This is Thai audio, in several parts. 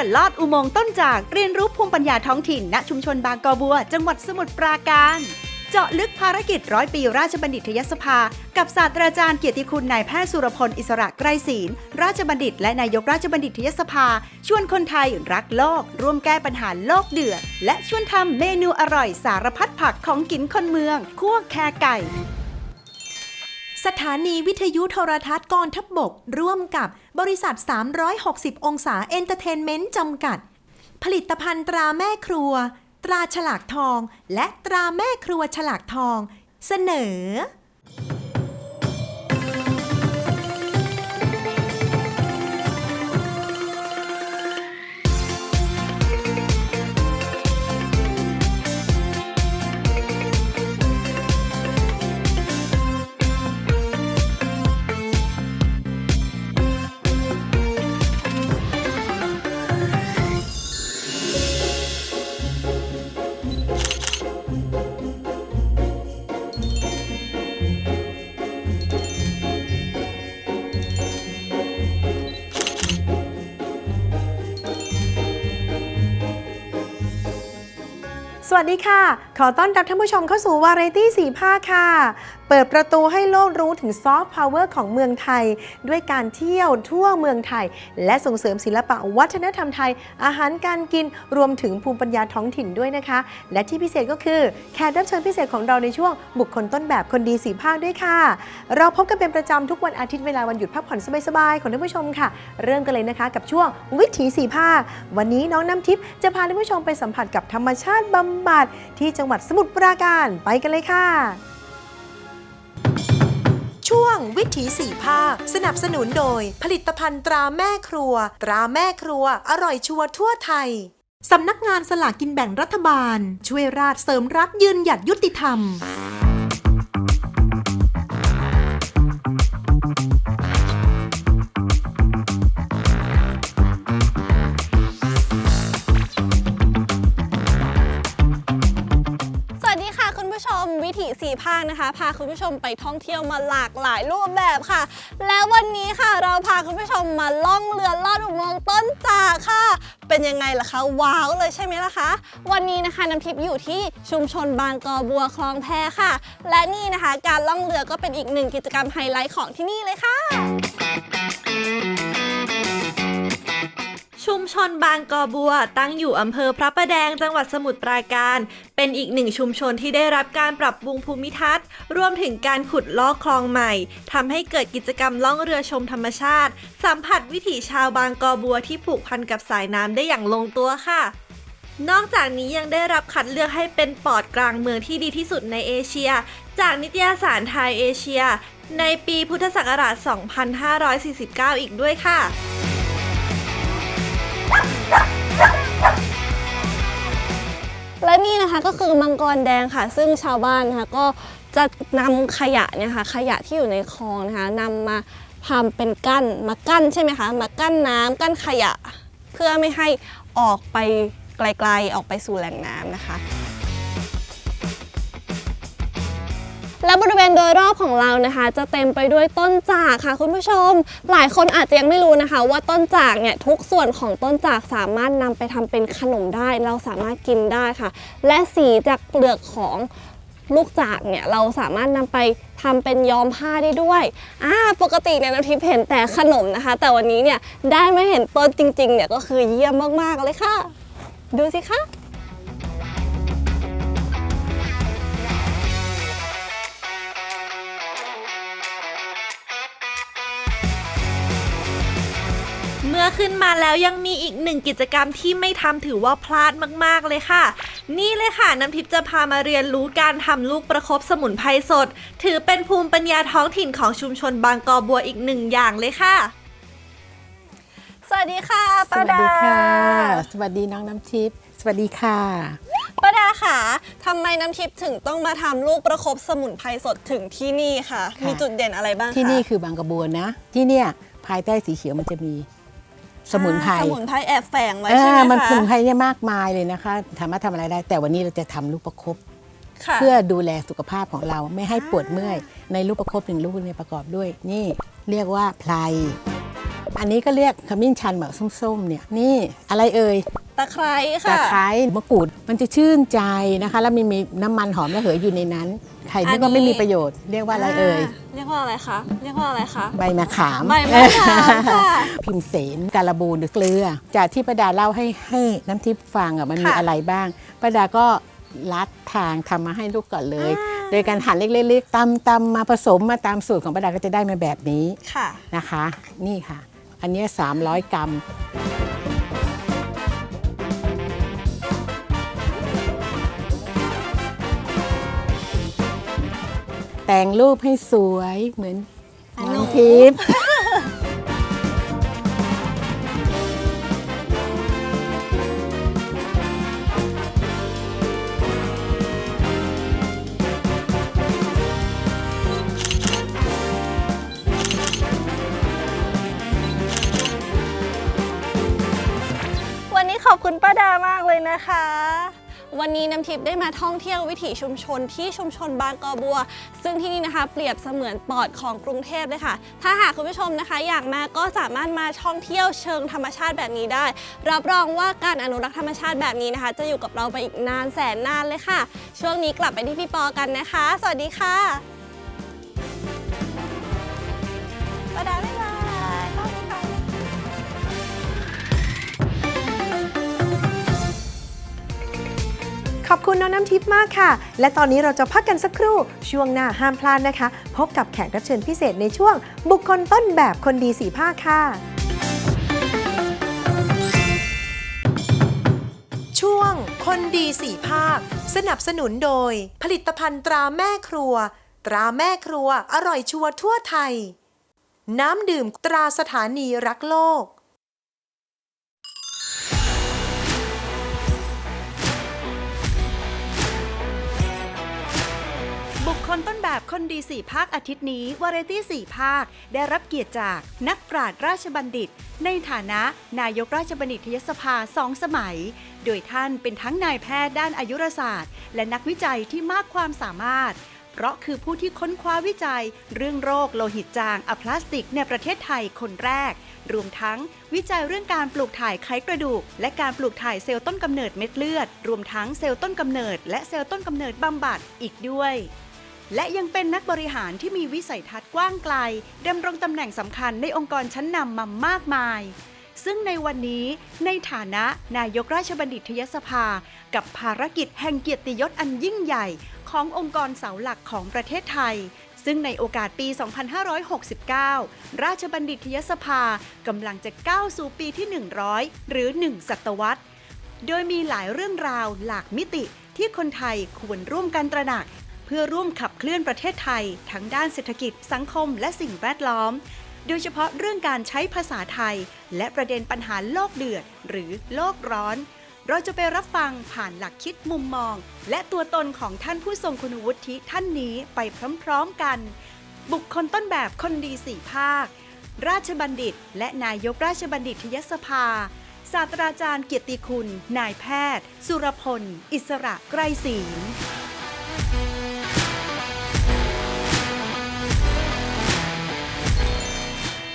ือลอดอุโมงค์ต้นจากเรียนรู้ภูมิปัญญาท้องถิ่น ณชุมชนบางกอบัว จังหวัดสมุทรปราการ เจาะลึกภารกิจร้อยปีราชบัณฑิตยสภา กับศาสตราจารย์เกียรติคุณนายแพทย์สุรพลอิสระไกรศีลราชบัณฑิต และนายกราชบัณฑิตยสภา ชวนคนไทยรักโลก ร่วมแก้ปัญหาโลกเดือดและชวนทำเมนูอร่อยสารพัดผักของกินคนเมืองคั่วแครไก่ สถานีวิทยุโทรทัศน์กองทัพบบก ร่วมกับบริษัท 360 องศาเอนเตอร์เทนเมนต์จำกัด ผลิตภัณฑ์ตราแม่ครัว ตราฉลากทอง และตราแม่ครัวฉลากทอง เสนอ ดีค่ะ ขอต้อนรับท่านผู้ชมเข้าสู่วาไรตี้สีผ้าค่ะ เปิดประตูให้โลกรู้ถึงซอฟต์พาวเวอร์ของเมืองไทย ด้วยการเที่ยวทั่วเมืองไทย และส่งเสริมศิลปะวัฒนธรรมไทย อาหารการกินรวมถึงภูมิปัญญาท้องถิ่นด้วยนะคะ และที่พิเศษก็คือแขกรับเชิญพิเศษของเราในช่วงบุคคลต้นแบบคนดีสีภาคด้วยค่ะ เราพบกันเป็นประจำทุกวันอาทิตย์เวลาวันหยุดพักผ่อนสบายๆของท่านผู้ชมค่ะ เริ่มกันเลยนะคะกับช่วงวิถีสีภาควันนี้น้องน้ำทิพย์จะพาท่านผู้ชมไปสัมผัสกับธรรมชาติบำบัดที่จังหวัดสมุทรปราการไปกันเลยค่ะ ช่วงวิถีสี่ภาคสนับสนุนโดย ผลิตภัณฑ์ตราแม่ครัว ตราแม่ครัว อร่อยชัวร์ทั่วไทย สำนักงานสลากกินแบ่งรัฐบาล ช่วยราชเสริมรักยืนหยัดยุติธรรม ภาคนะคะ พาคุณผู้ชมไปท่องเที่ยวมาหลากหลายรูปแบบค่ะ และวันนี้ค่ะเราพาคุณผู้ชมมาล่องเรือลอดอุโมงค์ต้นจากค่ะ เป็นยังไงล่ะคะ ว้าวเลยใช่ไหมล่ะคะ วันนี้นะคะน้ำทิพย์อยู่ที่ชุมชนบางกอบัวคลองแพค่ะ และนี่นะคะ การล่องเรือก็เป็นอีกหนึ่งกิจกรรมไฮไลท์ของที่นี่เลยค่ะ ชุมชนบางกอบัว ตั้งอยู่อำเภอพระประแดงจังหวัดสมุทรปราการ เป็นอีกหนึ่งชุมชนที่ได้รับการปรับปรุงภูมิทัศน์ รวมถึงการขุดลอกคลองใหม่ทำให้เกิดกิจกรรมล่องเรือชมธรรมชาติ สัมผัสวิถีชาวบางกอบัวที่ผูกพันกับสายน้ำได้อย่างลงตัวค่ะนอกจากนี้ยังได้รับคัดเลือกให้เป็นปอดกลางเมืองที่ดีที่สุดในเอเชีย จากนิตยสารไทยเอเชีย ในปีพุทธศักราช 2549 อีกด้วยค่ะ และนี่นะคะก็คือมังกรแดงค่ะ ซึ่งชาวบ้านนะคะก็จะนำขยะเนี่ยค่ะขยะที่อยู่ในคลองนะคะนำมาทำเป็นกั้นมากั้นใช่ไหมคะ มากั้นน้ำกั้นขยะ เพื่อไม่ให้ออกไปไกลๆออกไปสู่แหล่งน้ำนะคะ และบริเวณโดยรอบของเรานะคะ จะเต็มไปด้วยต้นจากค่ะ คุณผู้ชม หลายคนอาจจะยังไม่รู้นะคะ ว่าต้นจากเนี่ยทุกส่วนของต้นจากสามารถนำไปทำเป็นขนมได้ เราสามารถกินได้ค่ะ และสีจากเปลือกของลูกจากเนี่ยเราสามารถนำไปทำเป็นย้อมผ้าได้ด้วยอ่าปกติเนี่ยน้ำทิพย์เห็นแต่ขนมนะคะ แต่วันนี้เนี่ยได้ม่เห็นต้นจริงๆเนี่ยก็คือเยี่ยมมากๆเลยค่ะ ดูสิคะ มื่อขึ้นมาแล้วยังมีอีกหนึ่งกิจกรรมที่ไม่ทำถือว่าพลาดมากๆเลยค่ะ นี่เลยค่ะน้ำทิพย์จะพามาเรียนรู้การทำลูกประคบสมุนไพรสด ถือเป็นภูมิปัญญาท้องถิ่นของชุมชนบางกอบัวอีกหนึ่งอย่างเลยค่ะ สวัสดีค่ะสป้าวัสดาดีค่ะ สวัสดีน้องน้ำทิพย์ สวัสดีค่ะ ป้าดาค่ะทำไมน้ำทิพย์ถึงต้องมาทำลูกประคบสมุนไพรสดถึงที่นี่ค่ะ ค่ะ มีจุดเด่นอะไรบ้างคะ ที่นี่คือบางกระบวนนะ ที่เนี่ยภายใต้สีเขียวมันจะมี สมุนไพรอ่าสมุนไพรแอบแฝงไว้เอใช่ไหอมมันคะสมุนไพรเนี่ยมากมายเลยนะคะสามารถทำอะไรได้ แต่วันนี้เราจะทำลูกประคบค่ะเพื่อดูแลสุขภาพของเราไม่ให้ปวดเมื่อย ในลูกประคบหนึ่งลูกเนี่ยประกอบด้วย นี่เรียกว่าไพรไพ อันนี้ก็เรียกขมิ้นชันแบบส้มๆเนี่ยนี่อะไรเอ่ยตะไคร้ตะค่ะไคร้มะกรูดมันจะชื่นใจนะคะ แล้วมีมีน้ำมันหอมระเหยอยู่ในนั้นใครนึกว่าไม่มีประโยชน์เรียกว่าอะไรเอ่ยเรียกว่าอะไรคะเรียกว่าอะไรคะใบมะขามใบมะขามค่ะพิมเสนการบูนหรือเกลือ จากที่ประดาเล่าให้ให้น้ำทิพย์ฟังอะมันมีค่ะอะไรบ้างประดาก็ลัดทางทำมาให้ลูกก่อนเลย โดยการหั่นเล็กๆๆตำตำมาผสมมาตามสูตรของประดาก็จะได้มาแบบนี้ค่ะนะคะ นี่ค่ะ อันเนี้ย300 กรัมแต่งรูปให้สวยเหมือนอะน้องหนูทิพย์ อบคุณป้าดามากเลยนะคะ วันนี้น้ำทิพย์ได้มาท่องเที่ยววิถีชุมชนที่ชุมชนบางกอบัว ซึ่งที่นี่นะคะเปรียบเสมือนปอดของกรุงเทพเลยค่ะ ถ้าหากคุณผู้ชมนะคะ อยากมาก็สามารถมาท่องเที่ยวเชิงธรรมชาติแบบนี้ได้ รับรองว่าการอนุรักษ์ธรรมชาติแบบนี้นะคะ จะอยู่กับเราไปอีกนานแสนนานเลยค่ะ ช่วงนี้กลับไปที่พี่ปอกันนะคะ สวัสดีค่ะ ขอบคุณน้องน้ำทิพย์มากค่ะ และตอนนี้เราจะพักกันสักครู่ ช่วงหน้าห้ามพลาดนะคะ พบกับแขกรับเชิญพิเศษในช่วง บุคคลต้นแบบคนดีสีภาคค่ะ ช่วงคนดีสีภาค สนับสนุนโดย ผลิตภัณฑ์ตราแม่ครัว ตราแม่ครัว อร่อยชัวร์ทั่วไทย น้ำดื่มตราสถานีรักโลก คคลต้นแบบคนดีสี่ภาคอาทิตย์นี้วาไรตี้สี่ภาค ได้รับเกียรติจากนักปราชญ์ราชบัณฑิต ในฐานะนายกราชบัณฑิตยสภาสองสมัย โดยท่านเป็นทั้งนายแพทย์ด้านอายุรศาสตร์ และนักวิจัยที่มากความสามารถ เพราะคือผู้ที่ค้นคว้าวิจัย เรื่องโรคโลหิตจางอะพลาสติกในประเทศไทยคนแรก รวมทั้งวิจัยเรื่องการปลูกถ่ายไขกระดูก และการปลูกถ่ายเซลล์ต้นกำเนิดเม็ดเลือด รวมทั้งเซลล์ต้นกำเนิด และเซลล์ต้นกำเนิดบำบัดอีกด้วย และยังเป็นนักบริหารที่มีวิสัยทัศน์กว้างไกลดำรงตำแหน่งสำคัญในองค์กรชั้นนำมามากมาย ซึ่งในวันนี้ในฐานะนายกราชบัณฑิตยสภา กับภารกิจแห่งเกียรติยศอันยิ่งใหญ่ ขององค์กรเสาหลักของประเทศไทยซึ่งในโอกาสปี 2569 ราชบัณฑิตยสภากำลังจะก้าวสู่ปีที่ 100 หรือ 1 ศตวรรษ โดยมีหลายเรื่องราวหลากมิติที่คนไทยควรร่วมกันตระหนัก พื่อร่วมขับเคลื่อนประเทศไทย ทั้งด้านเศรษฐกิจสังคมและสิ่งแวดล้อม โดยเฉพาะเรื่องการใช้ภาษาไทย และประเด็นปัญหาโลกเดือด หรือโลกร้อน เราจะไปรับฟังผ่านหลักคิดมุมมอง และตัวตนของท่านผู้ทรงคุณวุฒิท่านนี้ไปพร้อมๆกัน บุคคลต้นแบบคนดีสี่ภาค ราชบัณฑิต และนายกราชบัณฑิตยสภาศาสตราจารย์เกียรติคุณ นายแพทย์ สุรพล อิสระไกรศรี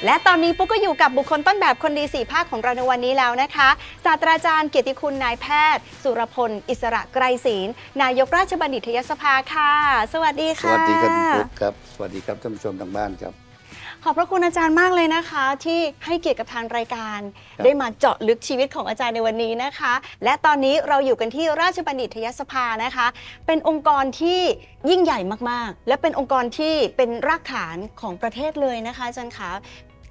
และตอนนี้ปุ๊กก็อยู่กับบุคคลต้นแบบคนดีสี่ภาคของเราในวันนี้แล้วนะคะศาสตราจารย์เกียรติคุณนายแพทย์ สุรพล อิสระไกรศีลนายกราชบัณฑิตยสภาค่ะ สวัสดีสค่ะ วัสดีครับคุณปุ๊กครับ สวัสดีครับท่านผู้ชมทางบ้านครับ ขอบพระคุณอาจารย์มากเลยนะคะ ที่ให้เกียรติกับทางรายการ ครับ ได้มาเจาะลึกชีวิตของอาจารย์ในวันนี้นะคะ และตอนนี้เราอยู่กันที่ราชบัณฑิตยสภานะคะ เป็นองค์กรที่ยิ่งใหญ่มากๆ และเป็นองค์กรที่เป็นรากฐานของประเทศเลยนะคะอาจารย์คะ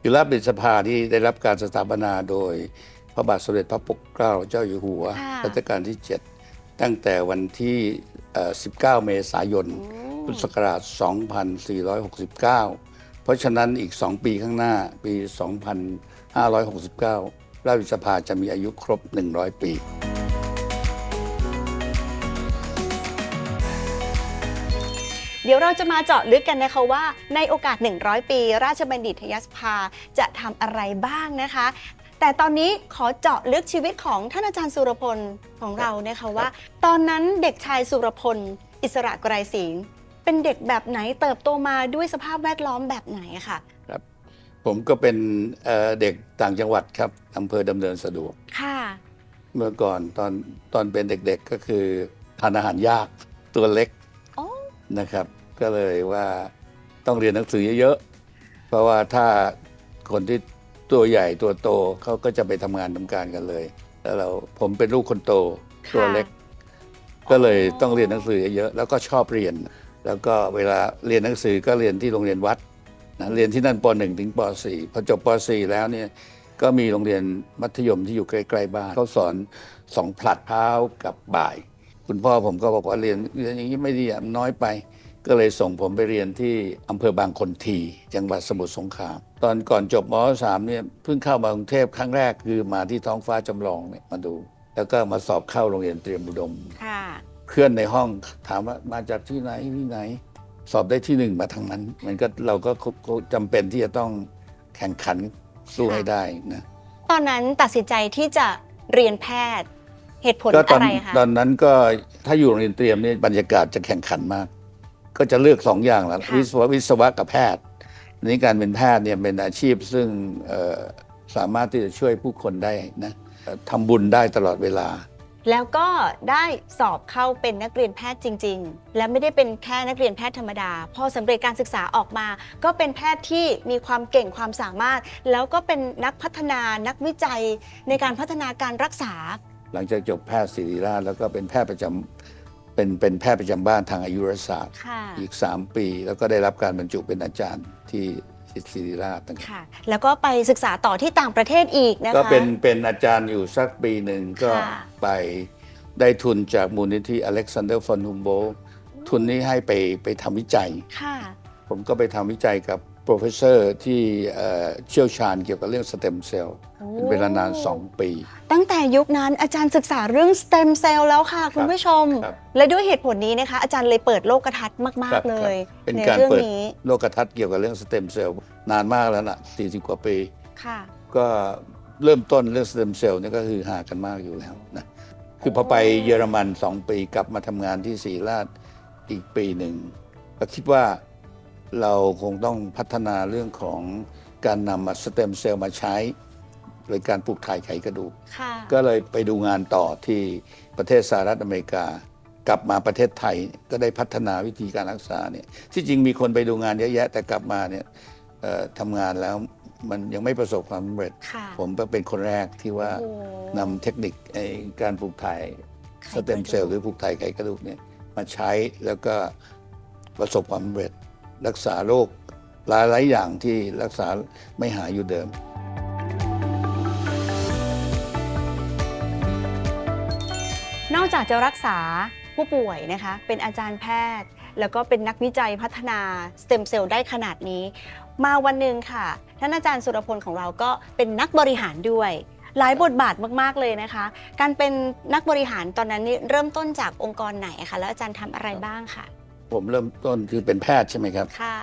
ยุราชบิดสภาที่ได้รับการสถาปนาโดย พระบาทสมเด็จพระปกเกล้าเจ้าอยู่หัวค่ะรัชกาลที่ 7 ตั้งแต่วันที่เอ่อ19 เมษายน พุทธศักราช 2469 เพราะฉะนั้นอีก 2 ปีข้างหน้าปี 2569 ราชบิดสภาจะมีอายุครบ 100 ปี เดี๋ยวเราจะมาเจาะลึกกันนะคะว่า ในโอกาส 100 ปี ราชบัณฑิตยสภาจะทำอะไรบ้างนะคะ แต่ตอนนี้ขอเจาะลึกชีวิตของท่านอาจารย์สุรพลของเรานะคะว่า ตอนนั้นเด็กชายสุรพล อิสระไกรศรีเป็นเด็กแบบไหนเติบโตมาด้วยสภาพแวดล้อมแบบไหนอะค่ะครับ ผมก็เป็นเอ่อเด็กต่างจังหวัดครับอำเภอดำเนินสะดวก ค่ะเมื่อก่อนตอนตอนเป็นเด็กๆก็คือทานอาหารยากตัวเล็กโอ้ นะครับ ก็เลยว่าต้องเรียนหนังสือเยอะๆ เพราะว่าถ้าคนที่ตัวใหญ่ตัวโตเขาก็จะไปทำงานทำการกันเลย แล้วเราผมเป็นลูกคนโตตัวเล็ก ก็เลยต้องเรียนหนังสือเยอะๆแล้วก็ชอบเรียน แล้วก็เวลาเรียนหนังสือก็เรียนที่โรงเรียนวัดนะเรียนที่นั่นป .1 ถึงป .4 พอจบป .4 แล้วเนี่ยก็มีโรงเรียนมัธยมที่อยู่ใกล้ๆบ้านเขาสอนสองผลัดเช้ากับบ่าย คุณพ่อผมก็บอกว่าเรียนเรียนอย่างนี้ไม่ดีอะน้อยไป ก็เลยส่งผมไปเรียนที่อำเภอบางคนที จังหวัดสมุทรสงคราม ตอนก่อนจบม .3 เนี่ยเพิ่งเข้ามากรุงเทพครั้งแรกคือมาที่ท้องฟ้าจำลองเนี่ยมาดู แล้วก็มาสอบเข้าโรงเรียนเตรียมอุดมค่ะเพื่อนในห้องถามว่ามาจากที่ไหนที่ไหน สอบได้ที่หนึ่งมาทางนั้น มันก็เราก็ก็จำเป็นที่จะต้องแข่งขันสู้ให้ได้นะตอนนั้นตัดสินใจที่จะเรียนแพทย์ เหตุผลก็ตออะนไรคะตอนนั้นก็ถ้าอยู่โรงเรียนเตรียมเนี่ยบรรยากาศจะแข่งขันมาก ก็จะเลือกสองอย่างละค่ะ วิศวะวิศวะกับแพทย์อันนี้การเป็นแพทย์เนี่ยเป็นอาชีพซึ่งเอ่อสามารถที่จะช่วยผู้คนได้นะเอ่อทำบุญได้ตลอดเวลา แล้วก็ได้สอบเข้าเป็นนักเรียนแพทย์จริง ๆ และไม่ได้เป็นแค่นักเรียนแพทย์ธรรมดา พอสำเร็จการศึกษาออกมา ก็เป็นแพทย์ที่มีความเก่งความสามารถ แล้วก็เป็นนักพัฒนานักวิจัยในการพัฒนาการรักษา หลังจากจบแพทย์ศิริราชแล้วก็เป็นแพทย์ประจำเป็นเป็นแพทย์ประจำบ้านทางอายุรศาสตร์ ค่ะ อีก 3 ปี แล้วก็ได้รับการบรรจุเป็นอาจารย์ที่ศิริราชนะครับ ค่ะ แล้วก็ไปศึกษาต่อที่ต่างประเทศอีกนะคะ ก็เป็นเป็นอาจารย์อยู่สักปีหนึ่งก็ค่ะ ไปได้ทุนจากมูลนิธิอเล็กซานเดอร์ฟอนฮุมโบทุนนี้ให้ไปไปทำวิจัย ค่ะ ผมก็ไปทำวิจัยกับ โปรเฟสเซอร์ที่เอ่อเชี่ยวชาญเกี่ยวกับเรื่องสเต็มเซลล์เป็นเวลานาน 2 ปี ตั้งแต่ยุคนั้นอาจารย์ศึกษาเรื่องสเต็มเซลล์แล้วค่ะ คุณผู้ชมครับและด้วยเหตุผลนี้นะคะ อาจารย์เลยเปิดโลกทัศน์มาครักบๆเลยครับเป็นในการเรื่องเปิดนี้โลกทัศน์เกี่ยวกับเรื่องสเต็มเซลล์นานมากแล้วนะ40 กว่าปีค่ะก็เริ่มต้นเรื่องสเต็มเซลล์นี่ก็คือหากันมากอยู่แล้วนะคือพอไปเยอรมัน 2 ปีกลับมาทำงานที่ศรีราชอีกปีหนึ่งก็คิดว่า เราคงต้องพัฒนาเรื่องของการนำสเต็มเซลล์มาใช้ โดยการปลูกถ่ายไขกระดูก ค่ะ ก็เลยไปดูงานต่อที่ประเทศสหรัฐอเมริกา กลับมาประเทศไทยก็ได้พัฒนาวิธีการรักษาเนี่ยที่จริงมีคนไปดูงานเยอะแยะ แต่กลับมาเนี่ยเอ่อทำงานแล้วมันยังไม่ประสบความสำเร็จ ค่ะผมก็เป็นคนแรกที่ว่าโอ้นำเทคนิคไอ้การปลูกถ่ายไขสกระดูกเต็มเซลล์หรือปลูกถ่ายไขกระดูกเนี่ยมาใช้แล้วก็ประสบความสำเร็จ รักษาโรคหลายหลายๆอย่างที่รักษาไม่หายอยู่เดิม นอกจากจะรักษาผู้ป่วยนะคะ เป็นอาจารย์แพทย์ แล้วก็เป็นนักวิจัยพัฒนาสเต็มเซลล์ได้ขนาดนี้ มาวันหนึ่งค่ะท่านอาจารย์สุรพลของเราก็เป็นนักบริหารด้วยหลายบทบาทมาก ๆ เลยนะคะ การเป็นนักบริหารตอนนั้นนี่เริ่มต้นจากองค์กรไหนคะ แล้วอาจารย์ทำอะไรบ้างค่ะ ผมเริ่มต้นคือเป็นแพทย์ใช่ไหมครับ ค่ะ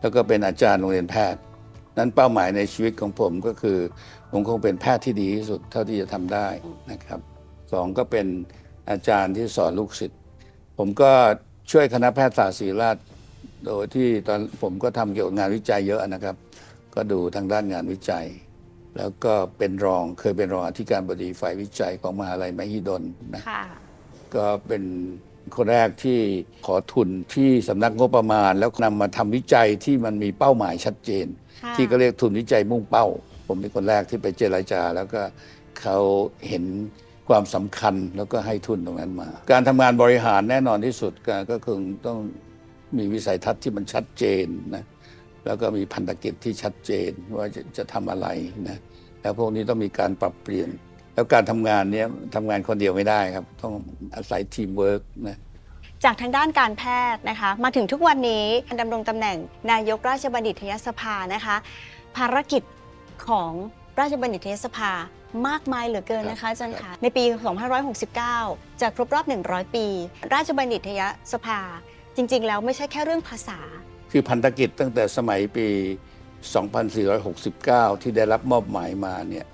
แล้วก็เป็นอาจารย์โรงเรียนแพทย์ นั้นเป้าหมายในชีวิตของผมก็คือ ผมคงเป็นแพทย์ที่ดีที่สุดเท่าที่จะทำได้นะครับสองก็เป็นอาจารย์ที่สอนลูกศิษย์ผมก็ช่วยคณะแพทยศาสตร์ศิริราชโดยที่ตอนผมก็ทำเกี่ยวกับงานวิจัยเยอะนะครับ ก็ดูทางด้านงานวิจัย แล้วก็เป็นรองเคยเป็นรองอธิการบดีฝ่ายวิจัยของมหาลัยมหิดลนะ ค่ะ ก็เป็น คนแรกที่ขอทุนที่สำนักงบประมาณ แล้วนำมาทำวิจัยที่มันมีเป้าหมายชัดเจน ค่ะ ที่ก็เรียกทุนวิจัยมุ่งเป้า ผมเป็นคนแรกที่ไปเจรจา แล้วก็เขาเห็นความสำคัญแล้วก็ให้ทุนตรงนั้นมา การทำงานบริหารแน่นอนที่สุดก็ก็คงต้องมีวิสัยทัศน์ที่มันชัดเจนนะแล้วก็มีพันธกิจที่ชัดเจนว่าจะจะทำอะไรนะแล้วพวกนี้ต้องมีการปรับเปลี่ยน แล้วการทำงานเนี้ยทำงานคนเดียวไม่ได้ครับ ต้องอาศัยทีมเวิร์กนะ จากทางด้านการแพทย์นะคะ มาถึงทุกวันนี้ดำรงตำแหน่งนายกราชบัณฑิตยสภานะคะ ภารกิจของราชบัณฑิตยสภามากมายเหลือเกินนะคะอาจารย์คะในปี 2569 จะครบรอบ 100 ปี ราชบัณฑิตยสภา จริง ๆ แล้วไม่ใช่แค่เรื่องภาษา คือพันธกิจตั้งแต่สมัยปี 2469 ที่ได้รับมอบหมายมาเนี่ย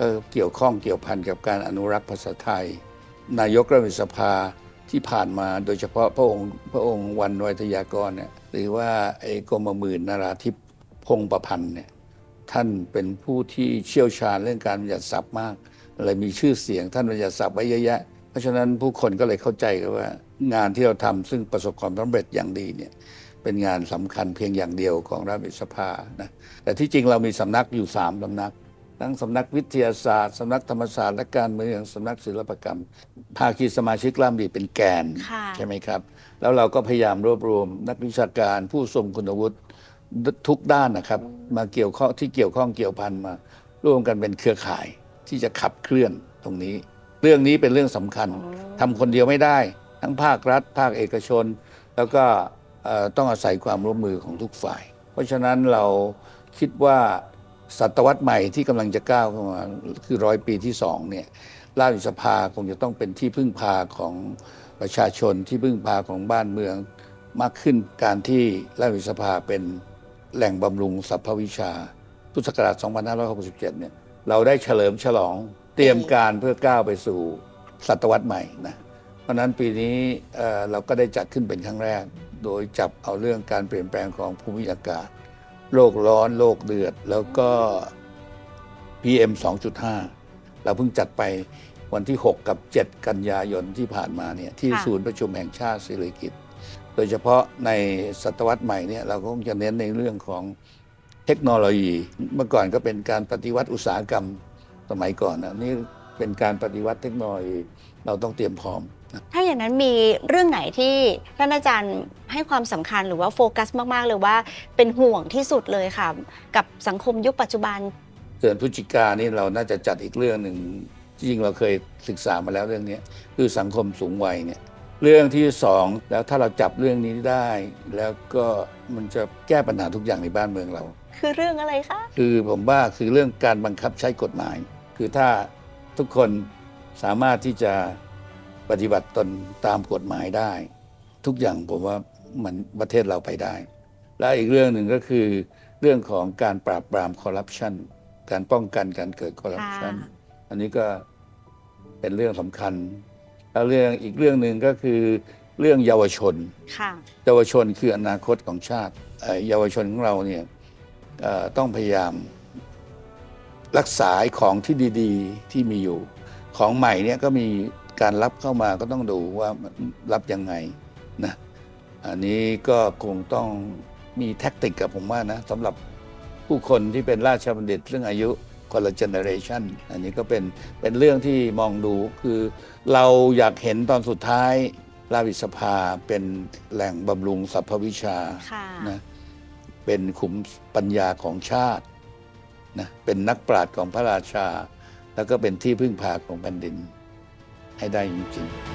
ก็เกี่ยวข้องเกี่ยวพันกับการอนุรักษ์ภาษาไทย นายกรัฐมนตรีสภาที่ผ่านมาโดยเฉพาะพระองค์พระองค์วันไวยทยากรเนี่ยหรือว่าไอ้กรมหมื่นนาราธิปพงศ์ประพันธ์เนี่ยท่านเป็นผู้ที่เชี่ยวชาญเรื่องการบัญญัติศัพท์มากเลยมีชื่อเสียงท่านบัญญัติศัพท์ไว้เยอะแยะ เพราะฉะนั้นผู้คนก็เลยเข้าใจกันว่างานที่เราทำซึ่งประสบความสำเร็จอย่างดีเนี่ยเป็นงานสำคัญเพียงอย่างเดียวของราชวิสภานะแต่ที่จริงเรามีสำนักอยู่สามสำนัก ทั้งสำนักวิทยาศาสตร์สำนักธรรมศาสตร์และการเมืองสำนักศิลปกรรม ภาคีสมาชิกร่ามดีเป็นแกนค่ะใช่ไหมครับ แล้วเราก็พยายามรวบรวม นักวิชาการผู้ทรงคุณวุฒิทุกด้านนะครับ มาเกี่ยวข้องที่เกี่ยวข้องเกี่ยวพันมาร่วมกันเป็นเครือข่ายที่จะขับเคลื่อนตรงนี้ เรื่องนี้เป็นเรื่องสำคัญทำคนเดียวไม่ได้ ทั้งภาครัฐ ภาคเอกชน แล้วก็เอ่อต้องอาศัยความร่วมมือของทุกฝ่าย เพราะฉะนั้นเราคิดว่า ศตวรรษใหม่ที่กำลังจะก้าวเข้ามาคือร้อยปีที่สองเนี่ยราชสภาคงจะต้องเป็นที่พึ่งพาของประชาชนที่พึ่งพาของบ้านเมืองมากขึ้นการที่ราชสภาเป็นแหล่งบำรุงสรรพวิชา พุทธศักราช 2567 เนี่ย เราได้เฉลิมฉลองเตรียมการเพื่อก้าวไปสู่ศตวรรษใหม่นะ เพราะนั้นปีนี้เออเราก็ได้จัดขึ้นเป็นครั้งแรก โดยจับเอาเรื่องการเปลี่ยนแปลงของภูมิอากาศ โลกร้อนโลกเดือด แล้วก็ PM 2.5 เราเพิ่งจัดไปวันที่ 6 กับ 7 กันยายนที่ผ่านมาเนี่ยที่ค่ะศูนย์ประชุมแห่งชาติสิริกิติ์โดยเฉพาะในศตวรรษใหม่เนี่ยเราก็คงจะเน้นในเรื่องของเทคโนโลยี เมื่อก่อนก็เป็นการปฏิวัติอุตสาหกรรมสมัยก่อนนะนี่เป็นการปฏิวัติเทคโนโลยีเราต้องเตรียมพร้อม ถ้าอย่างนั้นมีเรื่องไหนที่ท่านอาจารย์ให้ความสำคัญหรือว่าโฟกัสมาก ๆ เลยว่าเป็นห่วงที่สุดเลยค่ะ กับสังคมยุคปัจจุบันเดือนพฤศจิกานี่เราน่าจะจัดอีกเรื่องหนึ่งจริงๆเราเคยศึกษามาแล้วเรื่องนี้คือสังคมสูงวัยเนี่ยเรื่องที่สองแล้วถ้าเราจับเรื่องนี้ได้ แล้วก็มันจะแก้ปัญหาทุกอย่างในบ้านเมืองเรา คือเรื่องอะไรคะคือผมว่าคือเรื่องการบังคับใช้กฎหมาย คือถ้าทุกคนสามารถที่จะ ปฏิบัติตนตามกฎหมายได้ ทุกอย่างผมว่ามันประเทศเราไปได้ และอีกเรื่องหนึ่งก็คือ เรื่องของการปราบปรามคอร์รัปชันการป้องกันการเกิดคอร์รัปชันค่ะอันนี้ก็เป็นเรื่องสำคัญแล้วเรื่องอีกเรื่องหนึ่งก็คือเรื่องเยาวชนค่ะเยาวชนคืออนาคตของชาติเอ่อเยาวชนของเราเนี่ยเอ่อต้องพยายามรักษาของที่ดี ๆ ที่มีอยู่ ของใหม่เนี่ยก็มี การรับเข้ามาก็ต้องดูว่ามันรับยังไงนะอันนี้ก็คงต้องมีแท็กติกกับผมว่านะสำหรับผู้คนที่เป็นราชบัณฑิตเรื่องอายุคนละเจเนอเรชันอันนี้ก็เป็นเป็นเรื่องที่มองดูคือ เราอยากเห็นตอนสุดท้ายราชวิสภาเป็นแหล่งบำรุงสรรพวิชาค่ะนะเป็นขุมปัญญาของชาตินะเป็นนักปราชญ์ของพระราชา แล้วก็เป็นที่พึ่งพาของแผ่นดิน ให้ได้จริงๆ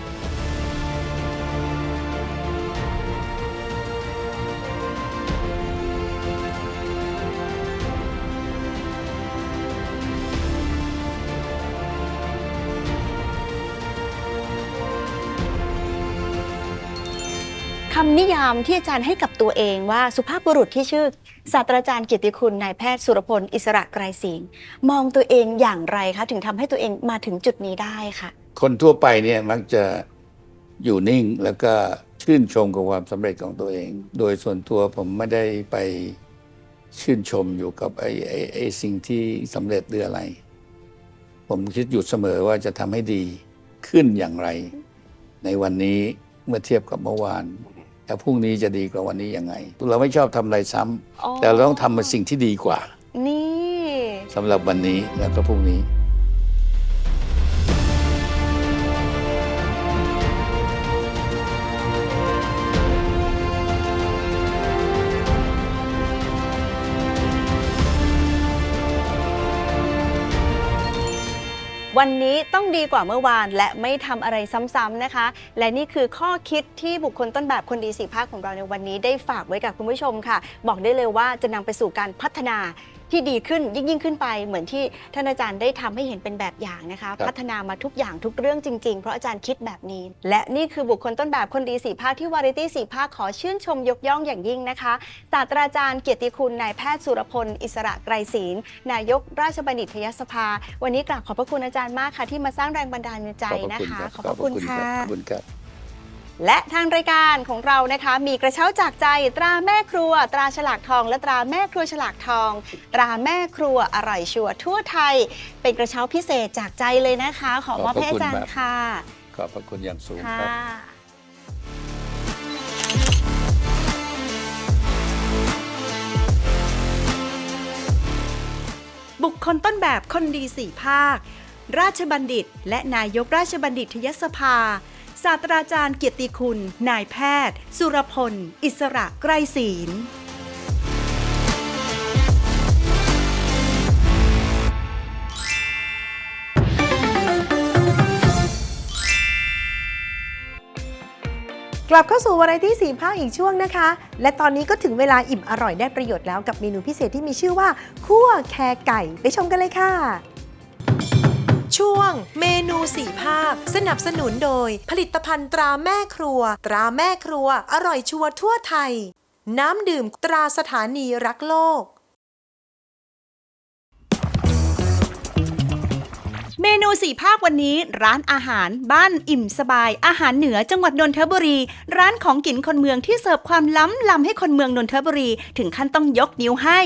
คำนิยามที่อาจารย์ให้กับตัวเองว่าสุภาพบุรุษที่ชื่อศาสตราจารย์เกียรติคุณนายแพทย์สุรพล อิสระไกรศิลป์มองตัวเองอย่างไรคะ ถึงทำให้ตัวเองมาถึงจุดนี้ได้ค่ะ คนทั่วไปเนี่ยมักจะอยู่นิ่งแล้วก็ชื่นชมกับความสำเร็จของตัวเอง โดยส่วนตัวผมไม่ได้ไปชื่นชมอยู่กับไอ้ไอ้ไอ้สิ่งที่สำเร็จหรืออะไร ผมคิดอยู่เสมอว่าจะทำให้ดีขึ้นอย่างไร ในวันนี้เมื่อเทียบกับเมื่อวานแล้วพรุ่งนี้จะดีกว่าวันนี้ยังไง เราไม่ชอบทำอะไรซ้ำอ๋อแต่เราต้องทำมาสิ่งที่ดีกว่า นี่สำหรับวันนี้แล้วก็พรุ่งนี้ วันนี้ต้องดีกว่าเมื่อวาน และไม่ทำอะไรซ้ำๆนะคะ และนี่คือข้อคิดที่บุคคลต้นแบบคนดีสีภาคของเราในวันนี้ได้ฝากไว้กับคุณผู้ชมค่ะ บอกได้เลยว่าจะนำไปสู่การพัฒนา ที่ดีขึ้นยิ่งยิ่งขึ้นไปเหมือนที่ท่านอาจารย์ได้ทำให้เห็นเป็นแบบอย่างนะคะครับพัฒนามาทุกอย่างทุกเรื่องจริงๆ เพราะอาจารย์คิดแบบนี้ และนี่คือบุคคลต้นแบบคนดีสีภาคที่วาไรตี้สีภาคขอชื่นชมยกย่องอย่างยิ่งนะคะศาสตราจารย์เกียรติคุณนายแพทย์สุรพลอิสระไกรศีลนายกราชบัณฑิตยสภา วันนี้กราบขอบพระคุณอาจารย์มากค่ะที่มาสร้างแรงบันดาลใจนะคะ ขอบพระคุณค่ะ ขอบคุณครับ และทางรายการของเรานะคะ มีกระเช้าจากใจตราแม่ครัว ตราฉลากทอง และตราแม่ครัวฉลากทอง ตราแม่ครัวอร่อยชัวร์ทั่วไทย เป็นกระเช้าพิเศษจากใจเลยนะคะ ขอมอบให้อาจารย์ค่ะ ขอบพระคุณอย่างสูงค่ะครับบุคคลต้นแบบคนดีสี่ภาค ราชบัณฑิต และนายกราชบัณฑิตยสภา ศาสตราจารย์เกียรติคุณ นายแพทย์ สุรพล อิสระไกรศีลกลับเข้าสู่วาไรตี้สีภาคอีกช่วงนะคะ และตอนนี้ก็ถึงเวลาอิ่มอร่อยได้ประโยชน์แล้วกับเมนูพิเศษที่มีชื่อว่าคั่วแครไก่ ไปชมกันเลยค่ะ ช่วงเมนูสี่ภาคสนับสนุนโดย ผลิตภัณฑ์ตราแม่ครัว ตราแม่ครัว อร่อยชัวร์ทั่วไทย น้ำดื่มตราสถานีรักโลก เมนูสี่ภาควันนี้ร้านอาหารบ้านอิ่มสบาย อาหารเหนือจังหวัดนนทบุรี ร้านของกินคนเมืองที่เสิร์ฟความล้ำล้ำให้คนเมืองนนทบุรี ถึงขั้นต้องยกนิ้วให้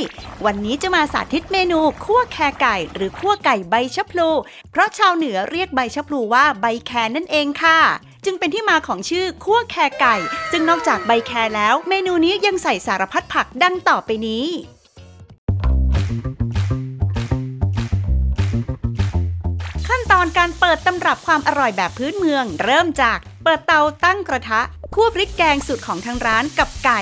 วันนี้จะมาสาธิตเมนูคั่วแครไก่ หรือคั่วไก่ใบชะพลู เพราะชาวเหนือเรียกใบชะพลูว่าใบแครนั่นเองค่ะจึงเป็นที่มาของชื่อคั่วแครไก่ ซึ่งนอกจากใบแครแล้ว เมนูนี้ยังใส่สารพัดผักดังต่อไปนี้ อนการเปิดตำรับความอร่อยแบบพื้นเมือง เริ่มจากเปิดเตาตั้งกระทะคั่วพริกแกงสูตรของทางร้านกับไก่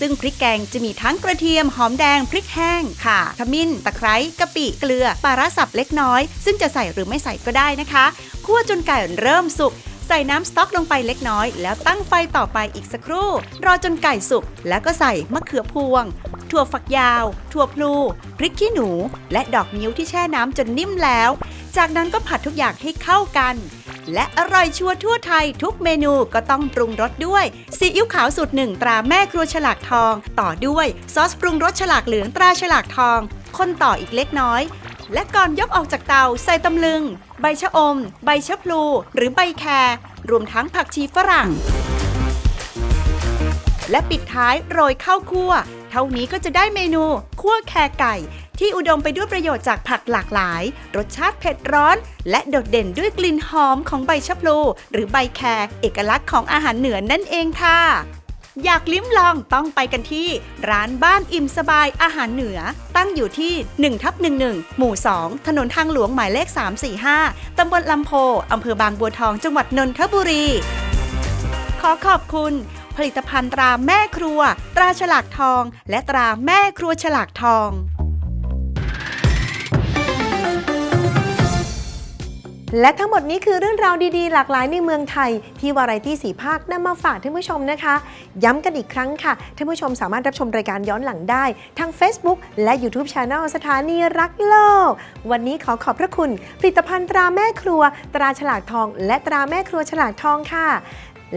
ซึ่งพริกแกงจะมีทั้งกระเทียมหอมแดงพริกแห้งข่าขมิ้น ตะไคร้กะปิเกลือปลาร้าสับเล็กน้อย ซึ่งจะใส่หรือไม่ใส่ก็ได้นะคะคั่วจนไก่เริ่มสุกใส่น้ำสต๊อกลงไปเล็กน้อย แล้วตั้งไฟต่อไปอีกสักครู่ รอจนไก่สุก แล้วก็ใส่มะเขือพวง ถั่วฝักยาว ถั่วพลู พริกขี้หนู และดอกนิ้วที่แช่น้ำจนนิ่มแล้ว จากนั้นก็ผัดทุกอย่างให้เข้ากัน และอร่อยชัวร์ทั่วไทยทุกเมนูก็ต้องปรุงรสด้วยซีอิ๊วขาวสูตรหนึ่งตราแม่ครัวฉลากทอง ต่อด้วยซอสปรุงรสฉลากเหลืองตราฉลากทอง คนต่ออีกเล็กน้อย และก่อนยกออกจากเตาใส่ตำลึง ใบชะอม ใบชะพลู หรือใบแครรวมทั้งผักชีฝรั่ง และปิดท้ายโรยข้าวคั่ว เท่านี้ก็จะได้เมนูคั่วแครไก่ ที่อุดมไปด้วยประโยชน์จากผักหลากหลาย รสชาติเผ็ดร้อน และโดดเด่นด้วยกลิ่นหอมของใบชะพลู หรือใบแครเอกลักษณ์ของอาหารเหนือนั่นเองค่ะ อยากลิ้มลองต้องไปกันที่ ร้านบ้านอิ่มสบายอาหารเหนือ ตั้งอยู่ที่1ทับ11 หมู่ 2 ถนนทางหลวงหมายเลข 345 ตำบลลำโพอำเภอบางบัวทองจังหวัดนนทบุรี ขอขอบคุณผลิตภัณฑ์ตราแม่ครัว ตราฉลากทอง และตราแม่ครัวฉลากทอง และทั้งหมดนี้คือเรื่องราวดีๆ หลากหลายในเมืองไทย ที่วารายที่สีภาคนำมาฝากท่านผู้ชมนะคะ ย้ำกันอีกครั้งค่ะท่านผู้ชมสามารถรับชมรายการย้อนหลังได้ทาง Facebook และ YouTube Channel สถานีรักโลก วันนี้ขอขอบพระคุณ ผลิตภัณฑ์ตราแม่ครัว ตราฉลากทอง และตราแม่ครัวฉลากทองค่ะ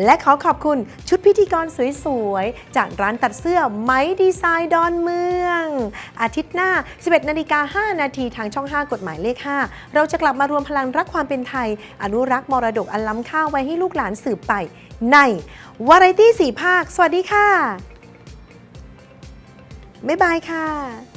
และขอขอบคุณชุดพิธีกรสวยๆ จากร้านตัดเสื้อไม้ดีไซน์ดอนเมือง อาทิตย์หน้า 11นาฬิกา5นาทีทางช่อง 5 กฎหมายเลข 5 เราจะกลับมารวมพลังรักความเป็นไทย อนุรักษ์มรดกอันล้ำค่าไว้ให้ลูกหลานสืบไป ในวาไรตี้สี่ภาค สวัสดีค่ะ บ๊ายบายค่ะ